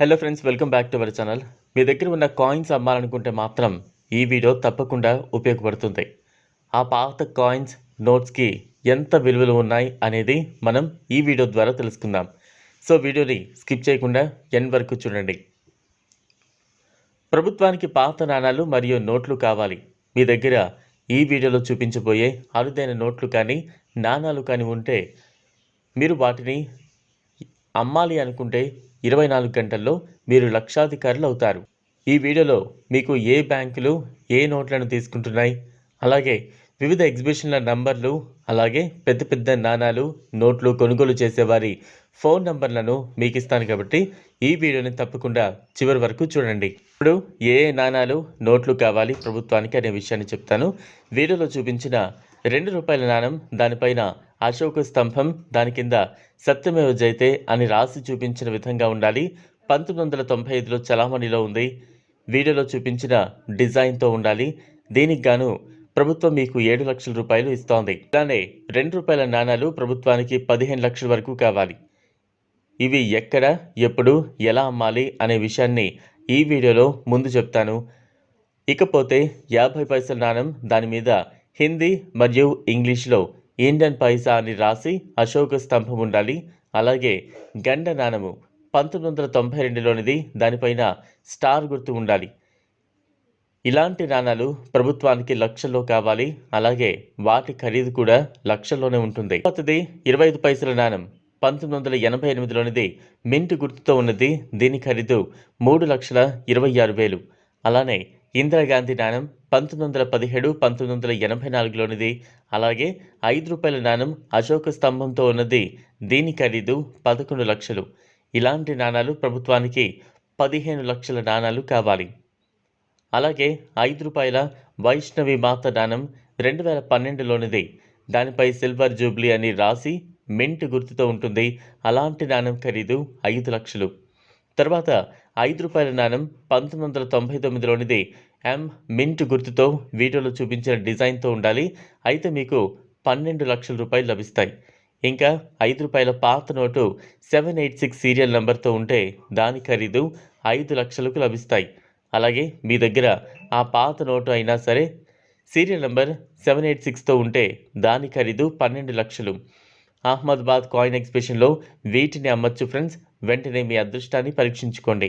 Hello friends welcome back to our channel మీ దగ్గర ఉన్న coins అమ్మాలనుకుంటే మాత్రం ఈ వీడియో తప్పకుండా ఉపయోగపడుతుంది. ఆ పాత కాయిన్స్ నోట్స్కి ఎంత విలువలు ఉన్నాయి అనేది మనం ఈ వీడియో ద్వారా తెలుసుకుందాం. సో వీడియోని స్కిప్ చేయకుండా ఎన్ వరకు చూడండి. ప్రభుత్వానికి పాత నాణాలు మరియు నోట్లు కావాలి. మీ దగ్గర ఈ వీడియోలో చూపించబోయే అరుదైన నోట్లు కానీ నాణాలు కానీ ఉంటే మీరు వాటిని అమ్మాలి అనుకుంటే ఇరవై నాలుగు గంటల్లో మీరు లక్షాధికారులు అవుతారు. ఈ వీడియోలో మీకు ఏ బ్యాంకులు ఏ నోట్లను తీసుకుంటున్నాయి అలాగే వివిధ ఎగ్జిబిషన్ల నంబర్లు అలాగే పెద్ద పెద్ద నాణాలు నోట్లు కొనుగోలు చేసేవారి ఫోన్ నంబర్లను మీకు ఇస్తాను కాబట్టి ఈ వీడియోని తప్పకుండా చివరి వరకు చూడండి. ఇప్పుడు ఏ ఏ నాణాలు నోట్లు కావాలి ప్రభుత్వానికి అనే విషయాన్ని చెప్తాను. వీడియోలో చూపించిన రెండు రూపాయల నాణం దానిపైన అశోక స్తంభం దాని కింద సత్యమేవ జైతే అని రాసి చూపించిన విధంగా ఉండాలి. పంతొమ్మిది వందల తొంభై ఐదులో చలామణిలో ఉంది. వీడియోలో చూపించిన డిజైన్తో ఉండాలి. దీనికి గాను ప్రభుత్వం మీకు ఏడు లక్షల రూపాయలు ఇస్తోంది. అలానే రెండు రూపాయల నాణాలు ప్రభుత్వానికి పదిహేను లక్షల వరకు కావాలి. ఇవి ఎక్కడ ఎప్పుడు ఎలా అమ్మాలి అనే విషయాన్ని ఈ వీడియోలో ముందు చెప్తాను. ఇకపోతే యాభై పైసల నాణం దాని మీద హిందీ మరియు ఇంగ్లీష్లో ఇండియన్ పైసా అని రాసి అశోక స్తంభం ఉండాలి. అలాగే గండ నాణము పంతొమ్మిది వందల తొంభై రెండులోనిది దానిపైన స్టార్ గుర్తు ఉండాలి. ఇలాంటి నాణాలు ప్రభుత్వానికి లక్షల్లో కావాలి. అలాగే వాటి ఖరీదు కూడా లక్షల్లోనే ఉంటుంది. కొత్తది ఇరవై ఐదు పైసల నాణం పంతొమ్మిది వందల ఎనభై ఎనిమిదిలోనిది మింట్ గుర్తుతో ఉన్నది. దీని ఖరీదు మూడు లక్షల ఇరవై ఆరు వేలు. అలానే ఇందిరాగాంధీ నాణం పంతొమ్మిది వందల పదిహేడు పంతొమ్మిది వందల ఎనభై నాలుగులోనిది అలాగే ఐదు రూపాయల నాణం అశోక స్తంభంతో ఉన్నది దీని ఖరీదు పదకొండు లక్షలు. ఇలాంటి నాణాలు ప్రభుత్వానికి పదిహేను లక్షల నాణాలు కావాలి. అలాగే ఐదు రూపాయల వైష్ణవి మాత దానం రెండు వేల పన్నెండులోనిది. దానిపై సిల్వర్ జూబ్లీ అని రాసి మింట్ గుర్తుతో ఉంటుంది. అలాంటి నాణం ఖరీదు ఐదు లక్షలు. తర్వాత ఐదు రూపాయల నాణం పంతొమ్మిది వందల తొంభై తొమ్మిదిలోనిది ఎం మింట్ గుర్తుతో వీడియోలో చూపించిన డిజైన్తో ఉండాలి. అయితే మీకు పన్నెండు లక్షల రూపాయలు లభిస్తాయి. ఇంకా ఐదు రూపాయల పాత note seven eight six serial నెంబర్తో ఉంటే దాని ఖరీదు ఐదు లక్షలకు లభిస్తాయి. అలాగే మీ దగ్గర ఆ పాత నోటు అయినా సరే సీరియల్ నెంబర్ సెవెన్ ఎయిట్ సిక్స్తో ఉంటే దాని ఖరీదు పన్నెండు లక్షలు. అహ్మదాబాద్ కాయిన్ ఎగ్జిబిషన్లో వీటిని అమ్మచ్చు ఫ్రెండ్స్. వెంటనే మీ అదృష్టాన్ని పరీక్షించుకోండి.